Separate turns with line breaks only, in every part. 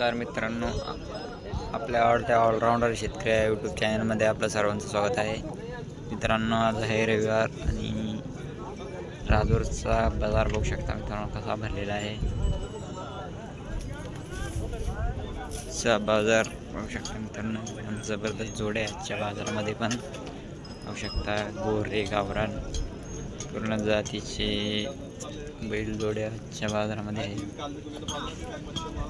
नमस्कार मित्रांनो आपल्या आवडत्या ऑलराऊंडर शेतकरी या यूट्यूब चॅनलमध्ये आपलं सर्वांचं स्वागत आहे. मित्रांनो आज हे रविवार आणि राजूरचा बाजार बघू शकता मित्रांनो कसा भरलेला आहे. चा बाजार बघू शकता मित्रांनो जबरदस्त जोडे आजच्या बाजारामध्ये पण. बघू शकता गोरे गावरान पूर्ण जातीचे बैल जोडे आजच्या बाजारामध्ये आहे.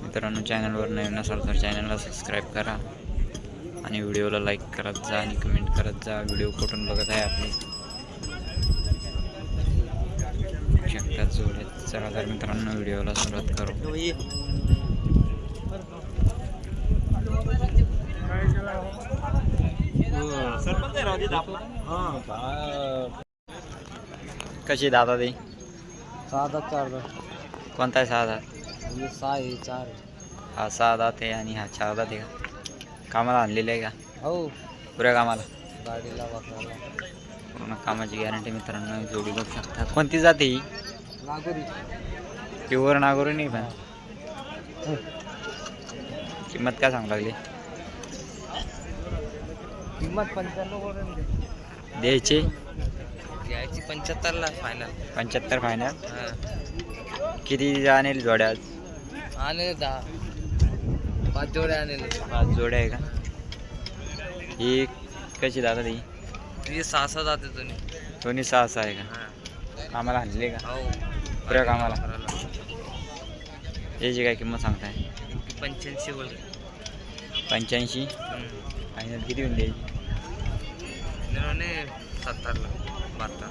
मित्रांनो चॅनलवर नवीन असाल तर चॅनलला सबस्क्राईब करा आणि व्हिडिओला लाईक करत जा आणि कमेंट करत जा. व्हिडिओ कुठून बघत आहे आपले? बघू शकता जोडे चला तर मित्रांनो व्हिडिओला सुरुवात करू. कशी दादा ते
सहा चार
कोणता आहे सहा दात
म्हणजे सहा आहे चार
हा सहा दात आहे आणि हा चार दात आहे का? कामाला आणलेले आहे का?
हो.
पुऱ्या कामाला?
गाडीला वापरायला
पूर्ण कामाची गॅरंटी मित्रांनो जोडी बघू शकता. कोणती जाते ही?
नागोरी.
प्युअर नागोरी नाही पण. किंमत काय सांगू लागली?
किंमत पंच्याण्णव करून
द्यायचे?
द्यायची पंच्याहत्तरला फायनल
पंच्याहत्तर फायनल किती आणेल जोड्या आज?
आणि दहा. पाच जोडे आणले.
पाच जोड्या आहे का? ही कशी दादा ती?
तुझे सहा सहा जाते तुम्ही
दोन्ही सहा सहा आहे का? कामाला आणले का?
हो.
पुऱ्या कामाला. याची काय किंमत सांगताय?
पंच्याऐंशी बोल.
पंच्याऐंशी? फायनल किती होऊन द्यायची
सत्तरला. बहात्तर.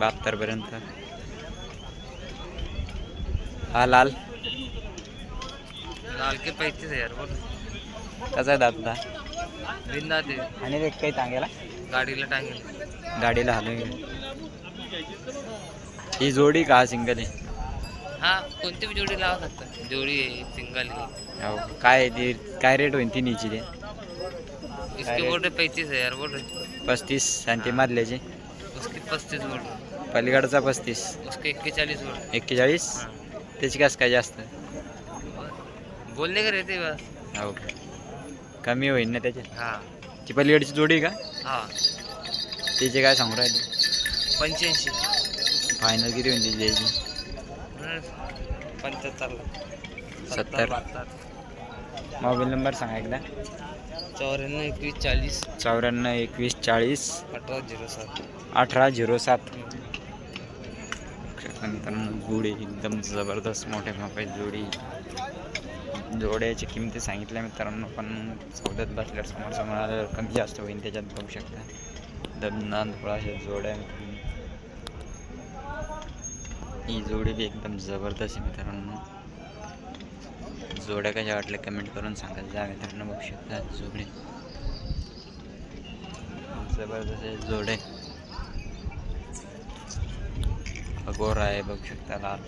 बहात्तरपर्यंत. हा लाल.
लाल के पैतीच यार बोल.
कसा आहे दादा?
बिंदा ते.
आणि ते काही सांगायला?
गाडीला टांगेल.
गाडीला हलवून ही जोडी का सिंगल आहे?
हा कोणती बी जोडी लावा शकता जोडी आहे सिंगल आहे.
हो काय ती? काय रेट होईल तिन्हीची ते?
इसके बोल रहे पैंतीस है यार बोल.
पस्तीस आणि ते मधल्याचे.
उसके पस्तीस रहे
पलीकडचा पस्तीस।
उसके इक्केचालीस बोल रहे
एक्केचाळीस। त्याची कसं काय जास्त
बोलने का रहते बस।
हो कमी होईल ना त्याचे
हाँ।
ती पलीकडची जोडी आहे का
हाँ
त्याचे काय सांगू राहिले
पंच्याऐंशी
फायनल किती होईल त्याची
पंच्याहत्तरला
सत्तर. मोबाईल नंबर सांगा एकदा.
चौऱ्याण्णव एकवीस चाळीस.
चौऱ्याण्णव एकवीस चाळीस.
अठरा झिरो सात.
अठरा झिरो सात. मित्रांनो जोडी एकदम जबरदस्त मोठ्या मापाची जोडी. जोड्याची किमती सांगितल्या मित्रांनो पण चौदात बसल्यावर समोर समोर आल्यावर कमी जास्त होईल त्याच्यात बघू शकता. दमनान थोडा अशा जोड्या ही जोडी बी एकदम जबरदस्त आहे मित्रांनो. जोड्या कशा वाटल्या कमेंट करून सांगत जा मित्रांनो बघू शकता जोडे? जबरदस्त जोडे. अगोर आहे बघू शकता लाल.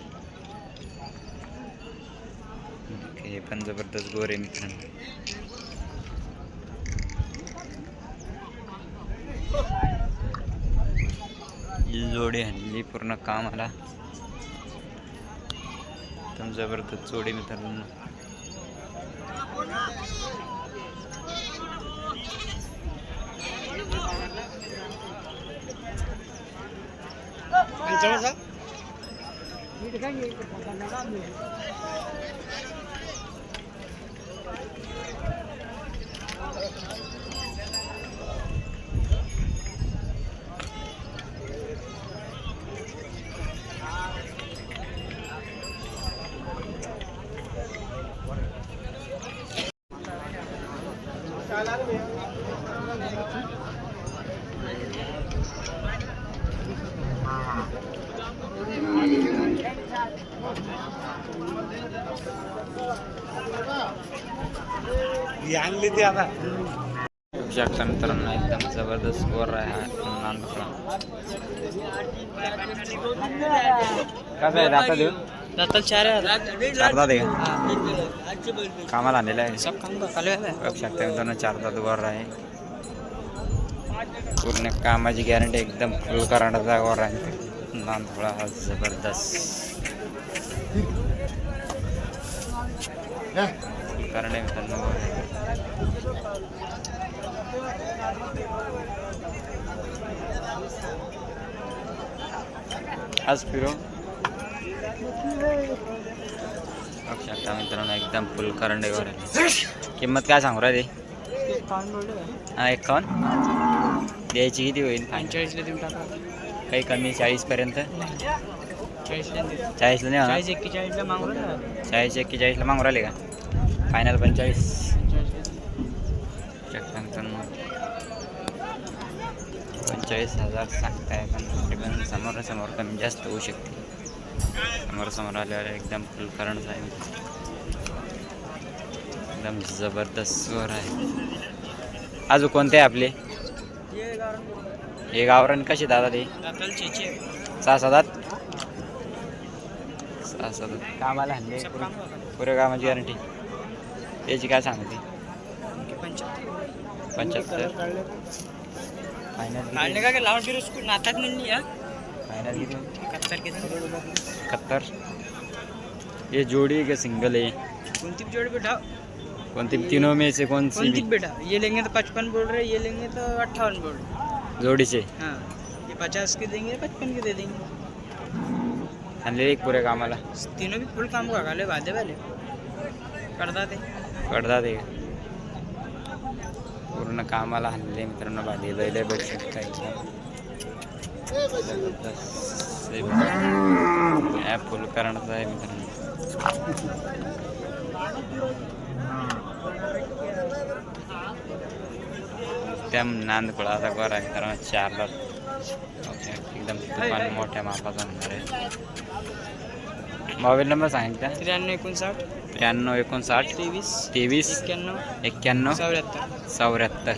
हे पण जबरदस्त गोरे मित्रांनो. ही जोडी हल्ली पूर्ण कामाला. एकदम जबरदस्त जोडी मित्रांनो.
पंचम सर आणली ते आता.
शकता मित्रांनो एकदम जबरदस्त गोर आहे हा. कसं आहे दाता देऊ
दाता चार
दात आहे का कामाला आलेला आहे. बघू शकता मित्रांनो चार दात गोर आहे. पूर्ण कामाची गॅरंटी एकदम फुल कराडाचा गोर आहे. थोडा हा जबरदस्त. कारण आहे मित्रांनो. आज फिरो बघू शकता मित्रांनो एकदम फुल करंडेवर आहे. किंमत काय सांगू राहिली? हा एकावन्न. द्यायची किती होईल?
पंचेचाळीसला देऊन टाका.
काही कमी चाळीसपर्यंत?
चाळीसला
नाही
चाळीस
होणार
एक्केचाळीसला मागू
चाळीस एक्केचाळीसला मागू राहिले का? फायनल पंचेचाळीस पंचेचाळीस हजार सांगताय पण समोर समोर कमी जास्त होऊ शकते. समोर समोर आल्यावर एकदम फुल करंट आहे. एकदम जबरदस्त स्वर आहे. अजून कोणते आहे आपले? हे गावरान कसे दादा ते? सहा सात सहा सात कामाला हल्ले पुऱ्या कामाची गॅरंटी याची काय सांगते? पंच्याहत्तर. फायनल इकहत्तर ये जोड़ी है क्या सिंगल है
कोणती जोड़
कौन सी तीनों में से कौन सी?
कोणती
भी
बेटा? ये लेंगे तो पचपन बोल रहे ये लेंगे तो अट्ठावन बोल रहे।
जोड़ी से?
हाँ ये पचास के देंगे पचपन के दे देंगे।
आणले एक पुऱ्या कामाला.
तीनों भी फुल काम का गाले वादे वाले। करता ते
कडदा ते पूर्ण कामाला हल्ले मित्रांनो बाधी बैल बघू शकता. जबरदस्त. या फुल करण्याचा आहे मित्रांनो त्या नांदकुळाचा गोरा आहे मित्रांनो चारला ओके एकदम तुफान मोठ्या मापाचा होणार आहे मोबाईल नंबर सांगितला
त्र्याण्णव एकोणसाठ
त्र्याण्णव एकोणसाठ
तेवीस
तेवीस
एक्क्याण्णव
एक्क्याण्णव
चौऱ्याहत्तर
चौऱ्याहत्तर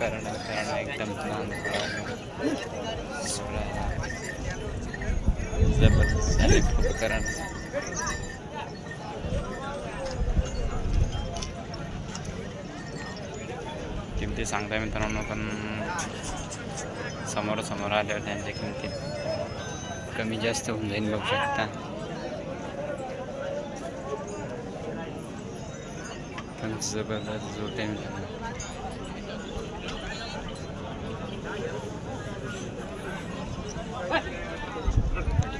करण करण एकदम छान जबरदस्त उपकरण किमती सांगता मित्रांनो पण समोर समोर आल्यावर त्यांच्या किमती कमी जास्त होऊन जाईल बघू शकता. पण जबरदस्त जोट मित्रांनो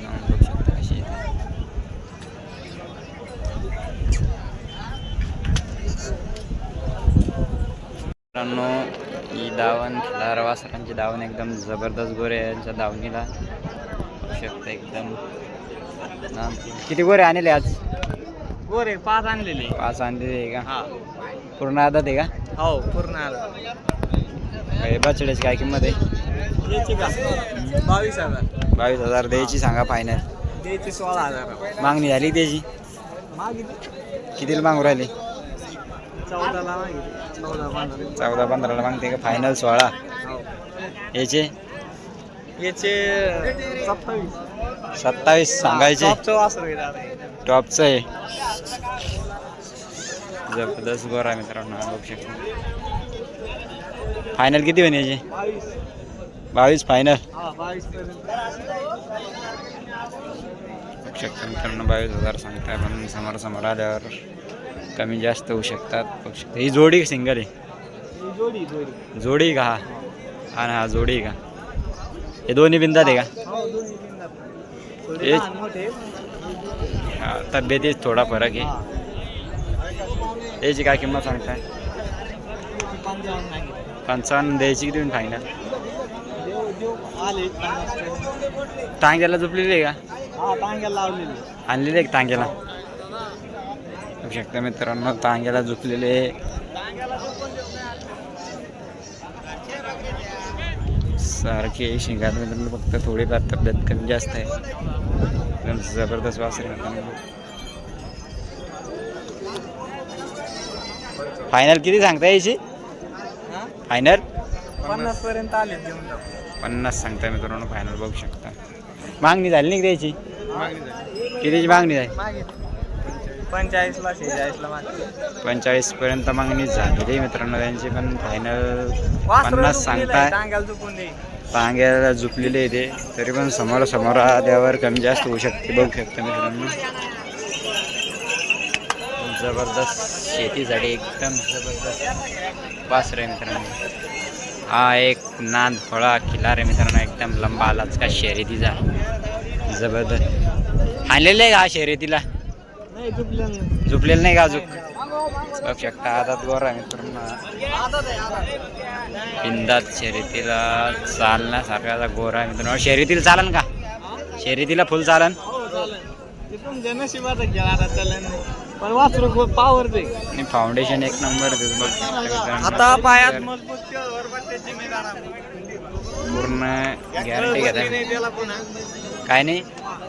लावून बघू शकता कशी येते. मित्रांनो ही खिलार वासरांची दावण एकदम जबरदस्त गोरे यांच्या दावणीला. बघू शकता एकदम किती गोरे आणले आज?
गोरे पाच आणलेले.
पाच आणलेले आहे का?
हा.
पूर्ण आदत आहे का?
हो पूर्ण आला
काय बछड्याची काय किंमत आहे?
बावीस हजार.
बावीस हजार द्यायची सांगा फायनल
द्यायची सोळा हजार.
मागणी झाली त्याची?
मागितली.
कितीला मागू राहिली?
चौदा पंधरा.
चौदा पंधराला मागते का? फायनल सोळा. याचे?
याचे सत्तावीस.
सत्तावीस सांगायचे.
टॉपचं आहे
जबरदस्त गोरा मित्रांनो बघू शकता. फायनल किती होईल याचे?
बावीस.
फायनल बघू शकता मित्रांनो बावीस हजार सांगताय पण समोर समोर आल्यावर कमी जास्त होऊ शकतात शकता. ही जोडी सिंगल आहे.
ही जोडी जोडी
जोडी का? हा हा हा जोडी का? हे दोन्ही बिंदात आहे का? तब्येतीत थोडा फरक आहे.
हा.
याची काय किंमत सांगताय?
पंचावन्न
द्यायची फायनल
आले पन्नास पर्यंत.
टांग्याला झोपलेली आहे का?
हा
आणलेले आहे का टांग्याला? शकता मित्रांनो. टांग्याला झोपलेले सारखे शिंगात मित्रांनो फक्त थोडीफार तब्येत कमी जास्त आहे. जबरदस्त वासरे मित्रांनो. फायनल किती सांगता यायची
हा
फायनल
पन्नास पर्यंत आले.
पन्नास सांगताय मित्रांनो फायनल बघू शकता. मागणी झाली नाही का त्याची. कितीची मागणी झाली.
पंचेचाळीसला शेहेचाळीसला.
पंचेचाळीस पर्यंत मागणी झालेली आहे मित्रांनो त्यांची पण फायनल पन्नास सांगताय.
टांग्याला झोपून दे.
झुपलेले ते. तरी पण समोर समोर आल्यावर कमी जास्त होऊ शकते बघू शकता मित्रांनो. जबरदस्त शेतीसाठी एकदम जबरदस्त. वासर आहे मित्रांनो. हा एक नांद फळा किल्ला रे मित्रांनो एकदम लंबा आलाच का शर्यतीचा जबरदस्त. हाणलेलं आहे का हा शर्यतीला झुपलेलं नाही का अजून? बघू शकता आदात गोरा आहे मित्रांनो. बिंदात शर्यतीला चालण्यासारखा गोरा आहे मित्रांनो. शर्यतीला चालन का? शर्यतीला फुल चालन? फाउंडेशन एक नंबर.
आता पायात.
पूर्ण गॅरंटी घेता
नाही त्याला पुन्हा
काय नाही.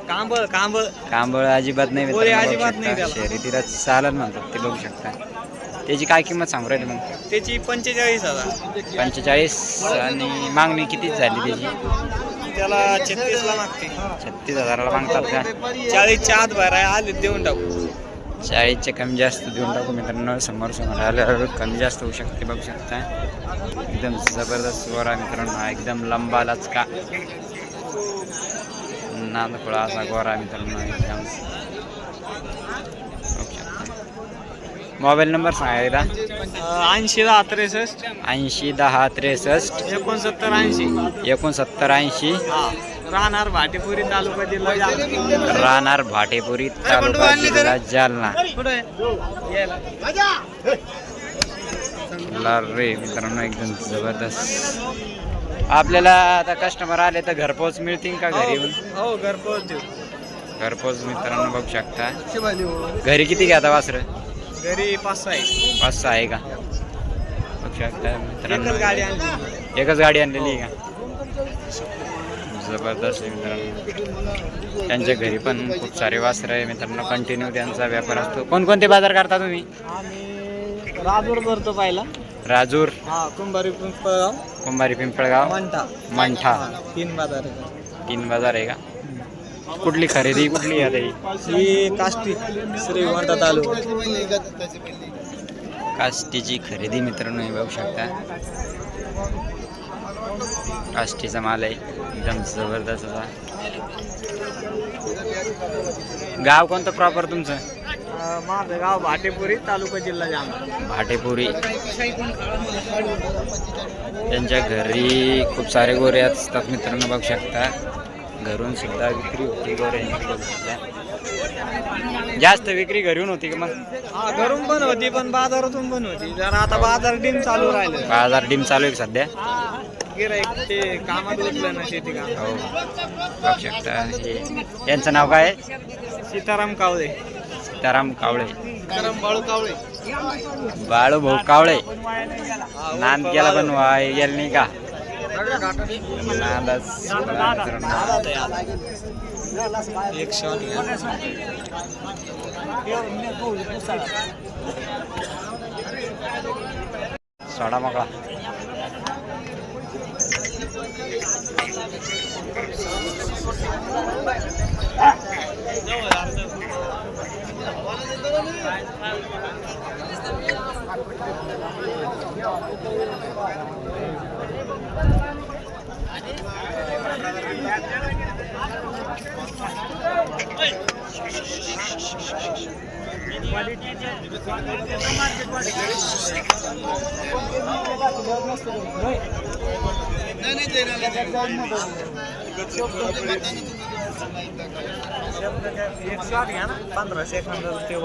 कांबळ कांबळ.
कांबळ अजिबात नाही मित्रांनो, बघू
अजिबात नाही. त्याला.
शर्यतीला चालन म्हणतात ते बघू शकता. त्याची काय किंमत सांगू राहिली मग?
त्याची पंचेचाळीस हजार.
पंचेचाळीस आणि मागणी कितीच झाली त्याची?
त्याला छत्तीस ला मागते.
छत्तीस हजाराला मागतात का?
चाळीसच्या आत बाहेर आहे आले देऊन टाकू.
चाळीसचे कमी जास्त देऊन टाकू मित्रांनो समोर समोर आल्यावर कमी जास्त होऊ शकते बघू शकता. एकदम जबरदस्त गोरा मित्रांनो हा एकदम लंबा लचका नांदफळा असा गोरा मित्रांनो मोबाईल नंबर सांगा एकदा
ऐंशी दहा त्रेसष्ट
ऐंशी दहा त्रेसष्ट
एकोणसत्तर ऐंशी
एकोणसत्तर ऐंशी
हा राहणार भाटेपुरी तालुका जिल्हा जालना.
राहणार भाटेपुरी तालुका जिल्हा जालना
कुठे यायला.
लाल रे मित्रांनो एकदम जबरदस्त आपल्याला आता कस्टमर आले तर घरपोच मिळतील का घरी येऊन?
हो घरपोच देऊ.
घरपोच मित्रांनो बघू शकता. घरी किती घ्या वासर?
घरी पाच सहा आहे.
पाच सहा आहे का? बघू शकता मित्रांनो.
एकच गाडी
आणलेली आहे का? जबरदस्त आहे मित्रांनो. त्यांच्या घरी पण खूप सारे वासर आहे मित्रांनो. कंटिन्यू त्यांचा व्यापार असतो. कोणकोणते बाजार करता तुम्ही?
राजूर भरतो पाहिला.
राजूर.
हा कुंभारी पिंपळगाव.
कुंभारी पिंपळगाव.
मंठा.
मंठा.
तीन बाजार आहे.
तीन बाजार आहे का? कुठली खरेदी कुठली आहे आता ही?
ही काष्टी श्रीमंत तालुका.
काष्टीची खरेदी मित्रांनो हे बघू शकता. काष्टीचा माल आहे. एकदम जबरदस्त असा. गाव कोणतं प्रॉपर तुमचं?
माझं गाव भाटेपुरी तालुका जिल्हा जालना.
भाटेपुरी. त्यांच्या घरी खूप सारे गोरे असतात मित्रांनो बघू शकता. घरून सुद्धा विक्री होती गोऱ्यांची बघू शकता. जास्त विक्री घरून होती का मग?
हा घरून पण होती पण बाजारातून पण होती. जरा आता बाजार डिम चालू राहिलं
बाजार डिम चालू आहे का सध्या?
गिराईक ते कामात उठलं ना शेती काम
हो. बघू शकता. हे यांचं नाव काय आहे?
सीताराम कावळे.
सीताराम कावळे.
सीताराम बाळू कावळे.
बाळू भाऊ कावळे. नांद केला पण वाय गेल नाही का?
एक शॉट
सोडा मोकळा.
एक शॉट घ्या ना पंधरा सेकंद ते